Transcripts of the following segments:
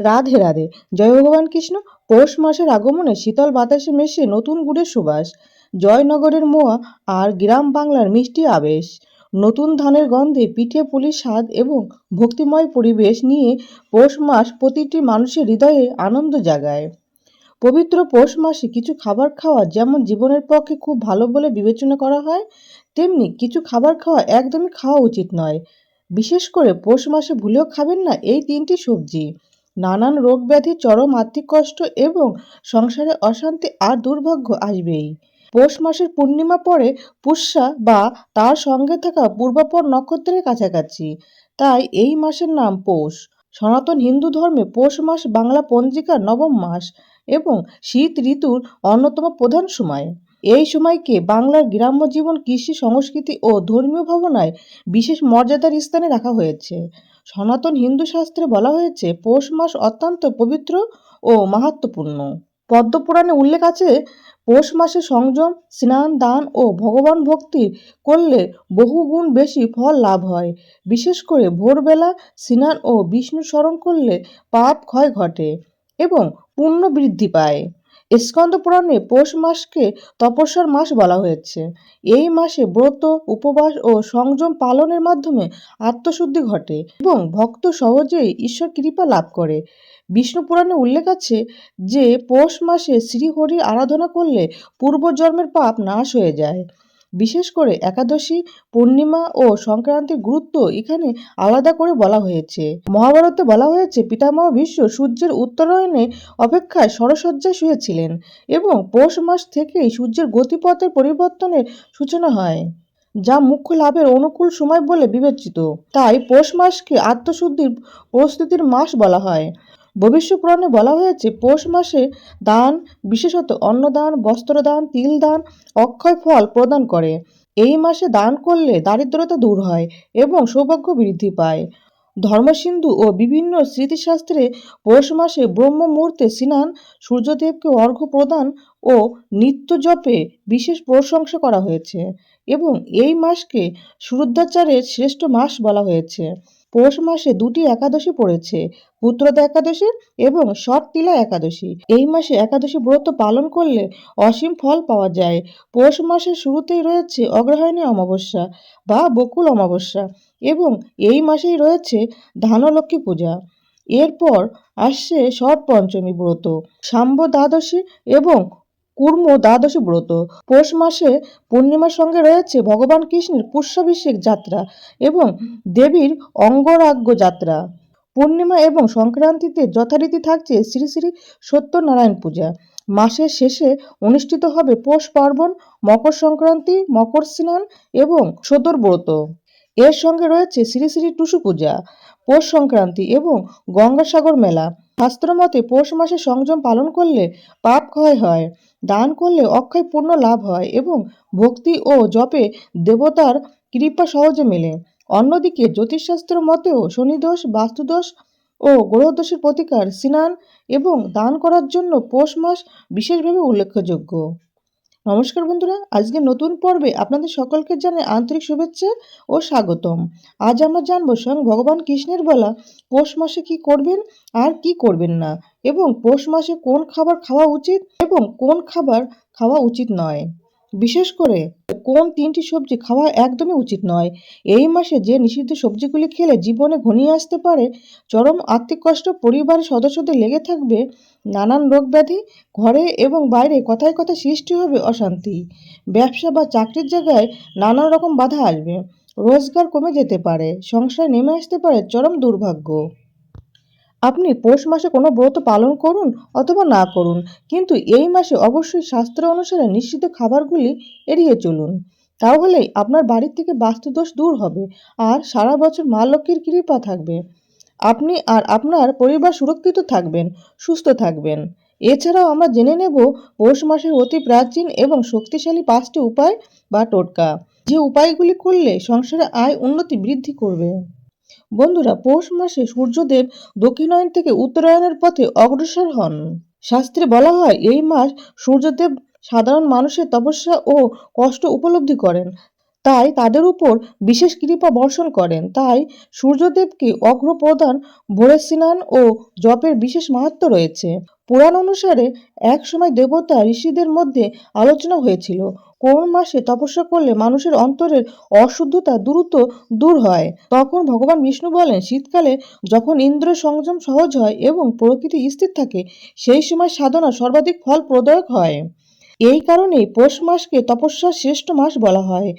রাধে রাধে। জয় ভগবান কৃষ্ণ। পৌষ মাসের আগমনে শীতল বাতাসে মেশে নতুন গুড়ের সুবাস। জয়নগরের মোয়া আর গ্রাম বাংলার মিষ্টি আবেশ। নতুন ধানের গন্ধে পিঠে পুলির স্বাদ এবং ভক্তিময় পরিবেশ নিয়ে পৌষ মাস প্রতিটি মানুষের হৃদয়ে আনন্দ জাগায়। পবিত্র পৌষ মাসে কিছু খাবার খাওয়া যেমন জীবনের পক্ষে খুব ভালো বলে বিবেচনা করা হয়, তেমনি কিছু খাবার খাওয়া একদমই খাওয়া উচিত নয়। বিশেষ করে পৌষ মাসে ভুলেও খাবেন না এই তিনটি সবজি। নানান রোগ ব্যাধি চরম আর্থিক কষ্ট এবং সংসারে অশান্তি আর দুর্ভাগ্য আসবেই। পৌষ মাসের পূর্ণিমা পরে পুষ্যা বা তার সঙ্গে থাকা পূর্বাপর নক্ষত্রের কাছাকাছি। তাই এই মাসের নাম পৌষ। সনাতন হিন্দু ধর্মে পৌষ মাস বাংলা পঞ্জিকার নবম মাস এবং শীত ঋতুর অন্যতম প্রধান সময়। এই সময়কে বাংলার গ্রাম্য জীবন, কৃষি, সংস্কৃতি ও ধর্মীয় ভাবনায় বিশেষ মর্যাদার স্থানে রাখা হয়েছে। সনাতন হিন্দু শাস্ত্রে বলা হয়েছে, পৌষ মাস অত্যন্ত পবিত্র ও মাহাত্মপূর্ণ পদ্মপুরাণে উল্লেখ আছে, পৌষ মাসে সংযম, স্নান, দান ও ভগবান ভক্তি করলে বহুগুণ বেশি ফল লাভ হয়। বিশেষ করে ভোরবেলা স্নান ও বিষ্ণু স্মরণ করলে পাপ ক্ষয় ঘটে এবং পুণ্য বৃদ্ধি পায়। স্কন্দ পুরাণে পৌষ মাসকে তপস্যার মাস বলা হয়েছে। এই মাসে ব্রত, উপবাস ও সংযম পালনের মাধ্যমে আত্মশুদ্ধি ঘটে এবং ভক্ত সহজেই ঈশ্বর কৃপা লাভ করে। বিষ্ণু পুরাণে উল্লেখ আছে যে, পৌষ মাসে শ্রীহরির আরাধনা করলে পূর্বজন্মের পাপ নাশ হয়ে যায়। বিশেষ করে একাদশী, পূর্ণিমা ও সংক্রান্তির গুরুত্ব এখানে আলাদা করে বলা হয়েছে। মহাভারতে বলা হয়েছে, পিতামহ বিশ্ব সূর্যের উত্তরায়ণে অপেক্ষায় সরসজ্জায় শুয়েছিলেন এবং পৌষ মাস থেকেই সূর্যের গতিপথের পরিবর্তনের সূচনা হয়, যা মুখ্য লাভের অনুকূল সময় বলে বিবেচিত। তাই পৌষ মাসকে আত্মশুদ্ধির প্রস্তুতির মাস বলা হয়। ভবিষ্য পুরাণে বলা হয়েছে, পৌষ মাসে দান, বিশেষত অন্নদান, বস্ত্রদান তিল দান অক্ষয় ফল প্রদান করে। এই মাসে দান করলে দারিদ্রতা দূর হয় এবং সৌভাগ্য বৃদ্ধি পায়। ধর্মসিন্ধু ও বিভিন্ন স্মৃতিশাস্ত্রে পৌষ মাসে ব্রহ্ম মুহূর্তে স্নান, সূর্যদেবকে অর্ঘ্য প্রদান ও নিত্য জপে বিশেষ প্রশংসা করা হয়েছে এবং এই মাসকে শুদ্ধাচারের শ্রেষ্ঠ মাস বলা হয়েছে। পৌষ মাসে দুটি একাদশী পড়েছে, পুত্রদা একাদশী এবং ষটতিলা একাদশী। এই মাসে একাদশী ব্রত পালন করলে অসীম ফল পাওয়া যায়। পৌষ মাসের শুরুতেই রয়েছে অগ্রহায়ণী অমাবস্যা বা বকুল অমাবস্যা এবং এই মাসেই রয়েছে ধানলক্ষ্মী পূজা। এরপর আসছে ষট পঞ্চমী ব্রত। সাম্ব দ্বাদশী এবং কুর্ম দ্বাদশী ব্রত। পৌষ মাসে পূর্ণিমার সঙ্গে রয়েছে ভগবান কৃষ্ণের পুষ্যাভিষেক যাত্রা এবং দেবীর অঙ্গরাজ্য যাত্রা। পূর্ণিমা এবং সংক্রান্তিতে যথারীতি থাকছে শ্রী শ্রী সত্যনারায়ণ পূজা। মাসের শেষে অনুষ্ঠিত হবে পৌষ পার্বণ, মকর সংক্রান্তি, মকর স্নান এবং সদর ব্রত। এর সঙ্গে রয়েছে শ্রী শ্রী টুসু পূজা, পৌষ সংক্রান্তি এবং গঙ্গাসাগর মেলা। শাস্ত্রমতে পৌষ মাসে সংযম পালন করলে পাপ ক্ষয় হয়, দান করলে অক্ষয় পূর্ণ লাভ হয় এবং ভক্তি ও জপে দেবতার কৃপা সহজে মেলে। অন্যদিকে জ্যোতিষশাস্ত্র মতেও শনিদোষ, বাস্তুদোষ ও গ্রহদোষের প্রতিকার, স্নান এবং দান করার জন্য পৌষ মাস বিশেষভাবে উল্লেখযোগ্য। নমস্কার বন্ধুরা, আজকে নতুন পর্বে আপনাদের সকলকে জানে আন্তরিক শুভেচ্ছা ও স্বাগতম। আজ আমরা জানব স্বয়ং ভগবান কৃষ্ণের বলা পৌষ মাসে কি করবেন আর কি করবেন না এবং পৌষ মাসে কোন খাবার খাওয়া উচিত এবং কোন খাবার খাওয়া উচিত নয়। বিশেষ করে কোন তিনটি সবজি খাওয়া একদমই উচিত নয়। এই মাসে যে নিষিদ্ধ সবজিগুলি খেলে জীবনে ঘনিয়ে আসতে পারে, চরম আর্থিক কষ্ট পরিবারের সদস্যদের লেগে থাকবে, নানান রোগ ব্যাধি ঘরে এবং বাইরে কথায় কথায় সৃষ্টি হবে অশান্তি। ব্যবসা বা চাকরির জায়গায় নানান রকম বাধা আসবে। রোজগার কমে যেতে পারে, সংসারে নেমে আসতে পারে চরম দুর্ভাগ্য। আপনি পৌষ মাসে কোনো ব্রত পালন করুন অথবা না করুন, কিন্তু এই মাসে অবশ্যই শাস্ত্র অনুসারে নিশ্চিত খাবারগুলি এড়িয়ে চলুন। তাহলেই আপনার বাড়ির থেকে বাস্তুদোষ দূর হবে আর সারা বছর মা লক্ষ্মীর কৃপা থাকবে। আপনি আর আপনার পরিবার সুরক্ষিত থাকবেন, সুস্থ থাকবেন। এছাড়াও আমরা জেনে নেব পৌষ মাসের অতি প্রাচীন এবং শক্তিশালী পাঁচটি উপায় বা টোটকা। যে উপায়গুলি করলে সংসারে আয় উন্নতি বৃদ্ধি করবে। বন্ধুরা পৌষ মাসে সূর্যদেব দক্ষিণায়ন থেকে উত্তরায়ণের পথে অগ্রসর হন। শাস্ত্রে বলা হয়, এই মাস সূর্যদেব সাধারণ মানুষের তপস্যা ও কষ্ট উপলব্ধি করেন। তাই তাদের উপর বিশেষ কৃপা বর্ষণ করেন। তাই সূর্যদেবকে অগ্রপ্রদান ভোরে স্নান ও জপের বিশেষ মাহাত্ম রয়েছে। পুরাণ অনুসারে এক সময় দেবতা ঋষিদের মধ্যে আলোচনা হয়েছিল। কোন মাসে তপস্যা করলে মানুষের অন্তরের অশুদ্ধতা দ্রুত দূর হয়? তখন ভগবান বিষ্ণু বলেন, শীতকালে যখন ইন্দ্র সংযম সহজ হয় এবং প্রকৃতি স্থির থাকে, সেই সময় সাধনা সর্বাধিক ফল প্রদায়ক হয়। এই কারণেই পৌষ মাসকে তপস্যার শ্রেষ্ঠ মাস বলা হয়।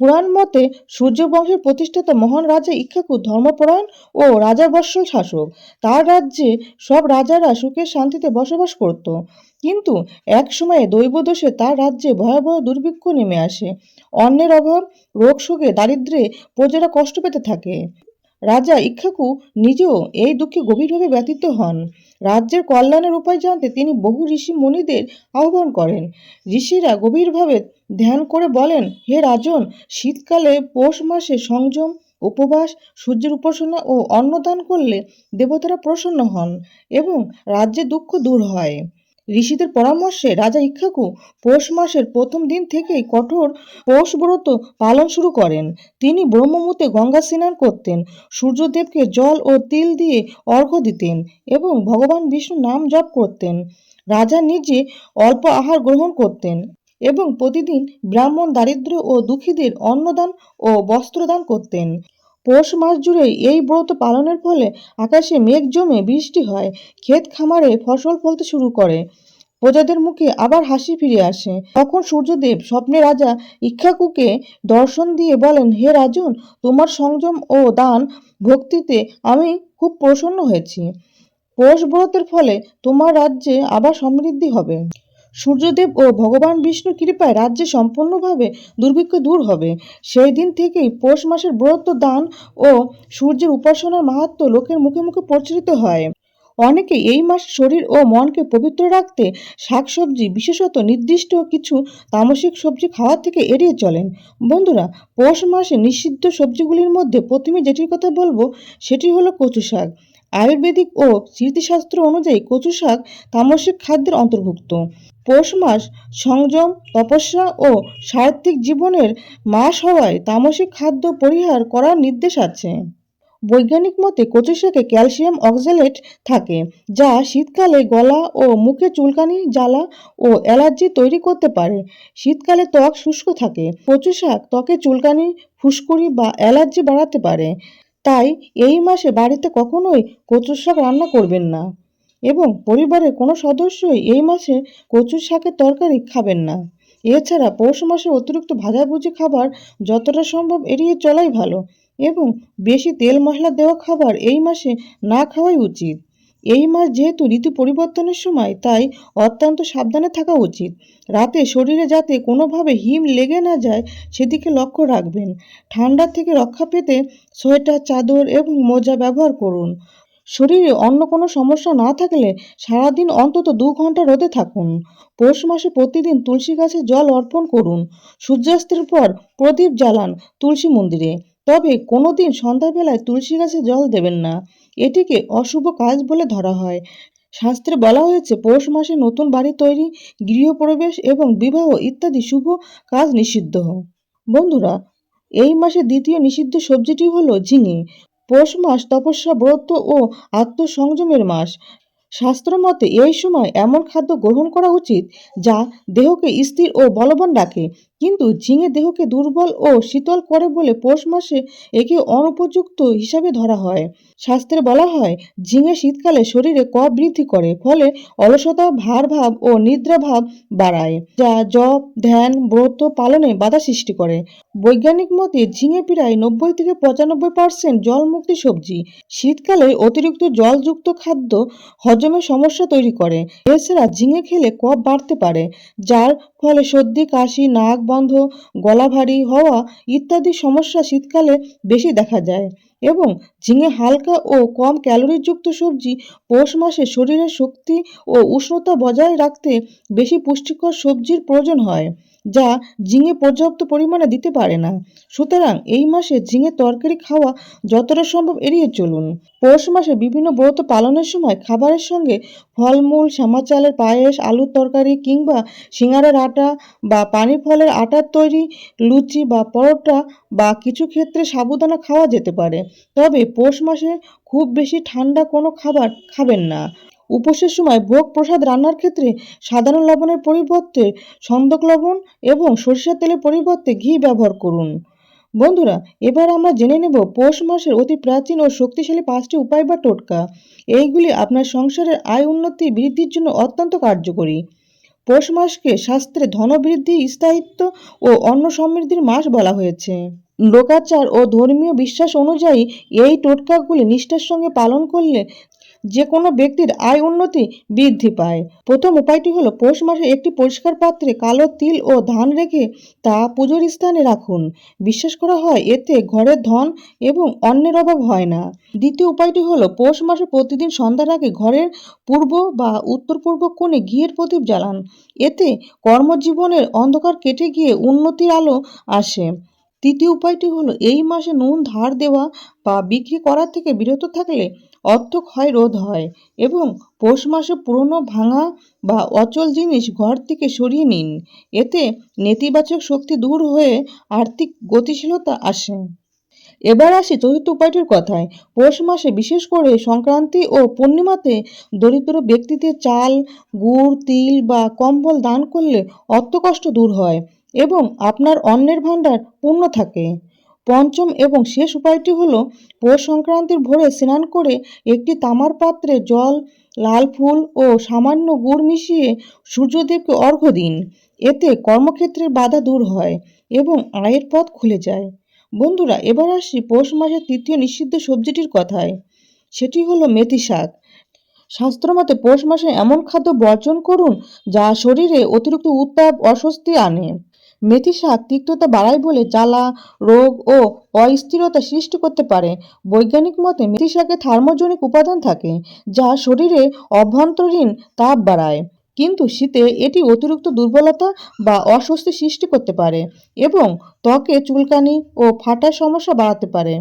পুরাণ মতে সূর্যবংশের প্রতিষ্ঠাতা মহান রাজা ইক্ষাকু ধর্মপরায়ণ ও রাজা বৎসল শাসক। তার রাজ্যে সব রাজারা সুখের শান্তিতে বসবাস করত। কিন্তু এক সময়ে দৈবদোষে তার রাজ্যে ভয়াবহ দুর্ভিক্ষ নেমে আসে। অন্যের অভাব, রোগ, সুখে দারিদ্রে প্রজারা কষ্ট পেতে থাকে। রাজা ইক্ষাকু নিজেও এই দুঃখে গভীরভাবে ব্যতীত হন। রাজ্যের কল্যাণের উপায় জানতে তিনি বহু ঋষি মুনিদের আহ্বান করেন। ঋষিরা গভীরভাবে ধ্যান করে বলেন, হে রাজন, শীতকালে পৌষ মাসে সংযম, উপবাস, সূর্যের উপাসনা ও অন্নদান করলে দেবতারা প্রসন্ন হন এবং রাজ্যে দুঃখ দূর হয়। ঋষিদের পরামর্শে রাজা ইক্ষাকু পৌষ মাসের প্রথম দিন থেকেই কঠোর পৌষ ব্রত পালন শুরু করেন। তিনি ব্রহ্মমুহূর্তে গঙ্গা স্নান করতেন, সূর্যদেবকে জল ও তিল দিয়ে অর্ঘ্য দিতেন এবং ভগবান বিষ্ণু নাম জপ করতেন। রাজা নিজে অল্প আহার গ্রহণ করতেন এবং প্রতিদিন ব্রাহ্মণ দারিদ্র ও দুঃখীদের অন্নদান ও বস্ত্রদান করতেন। পৌষ মাস জুড়ে এই ব্রত পালনের ফলে আকাশে মেঘ জমে বৃষ্টি হয়, ক্ষেত খামারে ফসল ফলতে শুরু করে। প্রজাদের মুখে আবার হাসি ফিরে আসে। তখন সূর্যদেব স্বপ্নে রাজা ইক্ষাকুকে দর্শন দিয়ে বলেন, হে রাজন, তোমার সংযম ও দান ভক্তিতে আমি খুব প্রসন্ন হয়েছি। পৌষ ব্রতের ফলে তোমার রাজ্যে আবার সমৃদ্ধি হবে। সূর্যদেব ও ভগবান বিষ্ণুর কৃপায় রাজ্যে সম্পূর্ণভাবে দুর্ভিক্ষ দূর হবে। সেই দিন থেকেই পৌষ মাসের ব্রত, দান ও সূর্যের উপাসনার মাহাত্ম লোকের মুখে মুখে প্রচলিত হয়। অনেকে এই মাস শরীর ও মনকে পবিত্র রাখতে শাকসবজি, বিশেষত নির্দিষ্ট কিছু তামসিক সবজি খাওয়া থেকে এড়িয়ে চলেন। বন্ধুরা, পৌষ মাসে নিষিদ্ধ সবজিগুলির মধ্যে প্রথমে যেটির কথা বলব, সেটি হলো কচু শাক আয়ুর্বেদিক ও স্মৃতিশাস্ত্র অনুযায়ী কচু শাক তামসিক খাদ্যের অন্তর্ভুক্ত। পৌষ মাস সংযম, তপস্যা ও সাহিত্যিক জীবনের মাস হওয়ায় তামসিক খাদ্য পরিহার করার নির্দেশ আছে। বৈজ্ঞানিক মতে কচু শাকে ক্যালসিয়াম অক্সালেট থাকে, যা শীতকালে গলা ও মুখে চুলকানি, জ্বালা ও অ্যালার্জি তৈরি করতে পারে। শীতকালে ত্বক শুষ্ক থাকে, কচু শাক ত্বকে চুলকানি, ফুসকুড়ি বা অ্যালার্জি বাড়াতে পারে। তাই এই মাসে বাড়িতে কখনোই কচুর শাক রান্না করবেন না এবং পরিবারের কোনো সদস্যই এই মাসে কচুর শাকের তরকারি খাবেন না। এছাড়া পৌষ মাসে অতিরিক্ত ভাজাভুজি খাবার যতটা সম্ভব এড়িয়ে চলাই ভালো এবং বেশি তেল মশলা দেওয়া খাবার এই মাসে না খাওয়াই উচিত। এই মাস যেহেতু ঋতু পরিবর্তনের সময়, তাই অত্যন্ত সাবধানে থাকা উচিত। রাতে শরীরে যাতে কোনোভাবে হিম লেগে না যায়, সেদিকে লক্ষ্য রাখবেন। ঠান্ডা থেকে রক্ষা পেতে সোয়েটার, চাদর এবং মোজা ব্যবহার করুন। শরীরে অন্য কোনো সমস্যা না থাকলে সারাদিন অন্তত দু ঘণ্টা রোদে থাকুন। পৌষ মাসে প্রতিদিন তুলসী গাছে জল অর্পণ করুন। সূর্যাস্তের পর প্রদীপ জ্বালান তুলসী মন্দিরে। তবে কোনো দিন সন্ধ্যাবেলায় তুলসী গাছে জল দেবেন না। এটিকে অশুভ কাজ বলে ধরা হয়। শাস্ত্রে বলা হয়েছে, পৌষ মাসে নতুন বাড়ি তৈরি, গৃহপ্রবেশ এবং বিবাহ ইত্যাদি শুভ কাজ নিষিদ্ধ। বন্ধুরা, এই মাসে দ্বিতীয় নিষিদ্ধ সবজিটি হলো ঝিঙে। পৌষ মাস তপস্যা, ব্রত ও আত্মসংযমের মাস। শাস্ত্র মতে, এই সময় এমন খাদ্য গ্রহণ করা উচিত যা দেহকে স্থির ও বলবান রাখে। কিন্তু ঝিঙে দেহকে দুর্বল ও শীতল করে বলে পৌষ মাসে একে অনুপযুক্ত হিসাবে ধরা হয়। শাস্ত্রে বলা হয়, ঝিঙে শীতকালে শরীরে কফ বৃদ্ধি করে, ফলে অলসতা, ভারভাব ও নিদ্রাভাব বাড়ায়, যা জপ, ধ্যান, ব্রত পালনে বাধা সৃষ্টি করে। বৈজ্ঞানিক মতে ঝিঙে প্রায় নব্বই থেকে পঁচানব্বই পার্সেন্ট জলমুক্তি সবজি। শীতকালে অতিরিক্ত জলযুক্ত খাদ্য হজমের সমস্যা তৈরি করে। এছাড়া ঝিঙে খেলে কফ বাড়তে পারে, যার ফলে সর্দি, কাশি, নাক বন্ধ গলা ভারী হওয়া ইত্যাদি সমস্যা শীতকালে বেশি দেখা যায় এবং ঝিঙে হালকা ও কম ক্যালোরিযুক্ত সবজি পৌষ মাসে শরীরের শক্তি ও উষ্ণতা বজায় রাখতে বেশি পুষ্টিকর সবজির প্রয়োজন হয়, যা ঝিঙে পর্যাপ্ত পরিমাণে দিতে পারে না। সুতরাং এই মাসে ঝিঙে তরকারি খাওয়া যতটা সম্ভব এড়িয়ে চলুন। পৌষ মাসে বিভিন্ন ব্রত পালনের সময় খাবারের সঙ্গে ফলমূল শ্যামা চালের পায়েস, আলুর তরকারি কিংবা সিঙ্গারের আটা বা পানি ফলের আটার তৈরি লুচি বা পরোটা বা কিছু ক্ষেত্রে সাবুদানা খাওয়া যেতে পারে। তবে পৌষ মাসে খুব বেশি ঠান্ডা কোনো খাবার খাবেন না। উপোসের সময় ভোগ প্রসাদ রান্নার ক্ষেত্রে সাধারণ লবণের পরিবর্তে সন্দক লবণ এবং সরিষার তেলের পরিবর্তে ঘি ব্যবহার করুন। বন্ধুরা, এবার আমরা জেনে নেব পৌষ মাসের অতি প্রাচীন ও শক্তিশালী পাঁচটি উপায় বা টোটকা। এইগুলি আপনার সংসারের আয় উন্নতি বৃদ্ধির জন্য অত্যন্ত কার্যকরী। পৌষ মাসকে শাস্ত্রে ধনবৃদ্ধি, স্থায়িত্ব ও অন্ন সমৃদ্ধির মাস বলা হয়েছে। লোকাচার ও ধর্মীয় বিশ্বাস অনুযায়ী এই টোটকাগুলি নিষ্ঠার সঙ্গে পালন করলে যে কোনো ব্যক্তির আয় উন্নতি বৃদ্ধি পায়। প্রথম উপায়টি হলো পৌষ মাসে একটি পরিষ্কার পাত্রে কালো তিল ও ধান রেখে তা পুজোর স্থানে রাখুন। বিশ্বাস করা হয় এতে ঘরের ধন এবং অন্যের অভাব হয় না। দ্বিতীয় উপায়টি হলো পৌষ মাসে প্রতিদিন সন্ধ্যার আগে ঘরের পূর্ব বা উত্তর পূর্ব কোণে ঘিয়ের প্রদীপ জ্বালান। এতে কর্মজীবনের অন্ধকার কেটে গিয়ে উন্নতির আলো আসে। তৃতীয় উপায়টি হলো এই মাসে নুন, ধার দেওয়া বা বিক্রি করার থেকে বিরত থাকলে অর্থ ক্ষয় রোধ হয় এবং পৌষ মাসে পুরনো ভাঙা বা অচল জিনিস ঘর থেকে সরিয়ে নিন। এতে নেতিবাচক শক্তি দূর হয়ে আর্থিক গতিশীলতা আসে। এবার আসি চতুর্থ উপায়টির কথায়। পৌষ মাসে বিশেষ করে সংক্রান্তি ও পূর্ণিমাতে দরিদ্র ব্যক্তিদের চাল, গুড়, তিল বা কম্বল দান করলে অর্থকষ্ট দূর হয় এবং আপনার অন্নের ভাণ্ডার পূর্ণ থাকে। পঞ্চম এবং শেষ উপায়টি হলো, পৌষ সংক্রান্তির ভোরে স্নান করে একটি তামার পাত্রে জল, লাল ফুল ও সামান্য গুড় মিশিয়ে সূর্যদেবকে অর্ঘ্য দিন। এতে কর্মক্ষেত্রের বাধা দূর হয় এবং আয়ের পথ খুলে যায়। বন্ধুরা, এবার আসি পৌষ মাসের তৃতীয় নিষিদ্ধ সবজিটির কথায়। সেটি হলো মেথি শাক। শাস্ত্রমতে পৌষ মাসে এমন খাদ্য বর্জন করুন যা শরীরে অতিরিক্ত উত্তাপ, অস্বস্তি আনে। মেথি শাক তিক্ততা বাড়ায় বলে জ্বালা, রোগ ও অস্থিরতা সৃষ্টি করতে পারে। বৈজ্ঞানিক মতে মেথি শাকে থার্মোজনিক উপাদান থাকে, যা শরীরে অভ্যন্তরীণ তাপ বাড়ায়। কিন্তু শীতে এটি অতিরিক্ত দুর্বলতা বা অস্বস্তি সৃষ্টি করতে পারে এবং ত্বকে চুলকানি ও ফাটার সমস্যা বাড়াতে পারে।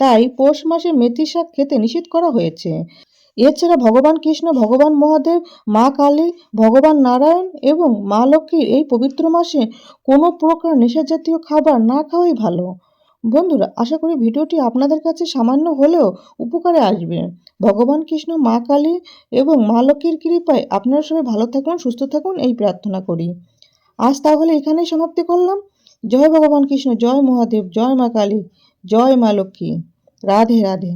তাই পৌষ মাসে মেথি শাক খেতে নিষেধ করা হয়েছে। এছাড়া ভগবান কৃষ্ণ, ভগবান মহাদেব, মা কালী, ভগবান নারায়ণ এবং মা লক্ষ্মীর এই পবিত্র মাসে কোনো প্রকার নেশাজাতীয় খাবার না খাওয়াই ভালো। বন্ধুরা, আশা করি ভিডিওটি আপনাদের কাছে সামান্য হলেও উপকারে আসবে। ভগবান কৃষ্ণ, মা কালী এবং মা লক্ষ্মীর কৃপায় আপনারা সবাই ভালো থাকুন, সুস্থ থাকুন এই প্রার্থনা করি। আজ তাহলে এখানেই সমাপ্তি করলাম। জয় ভগবান কৃষ্ণ, জয় মহাদেব, জয় মা কালী, জয় মা লক্ষ্মী। রাধে রাধে।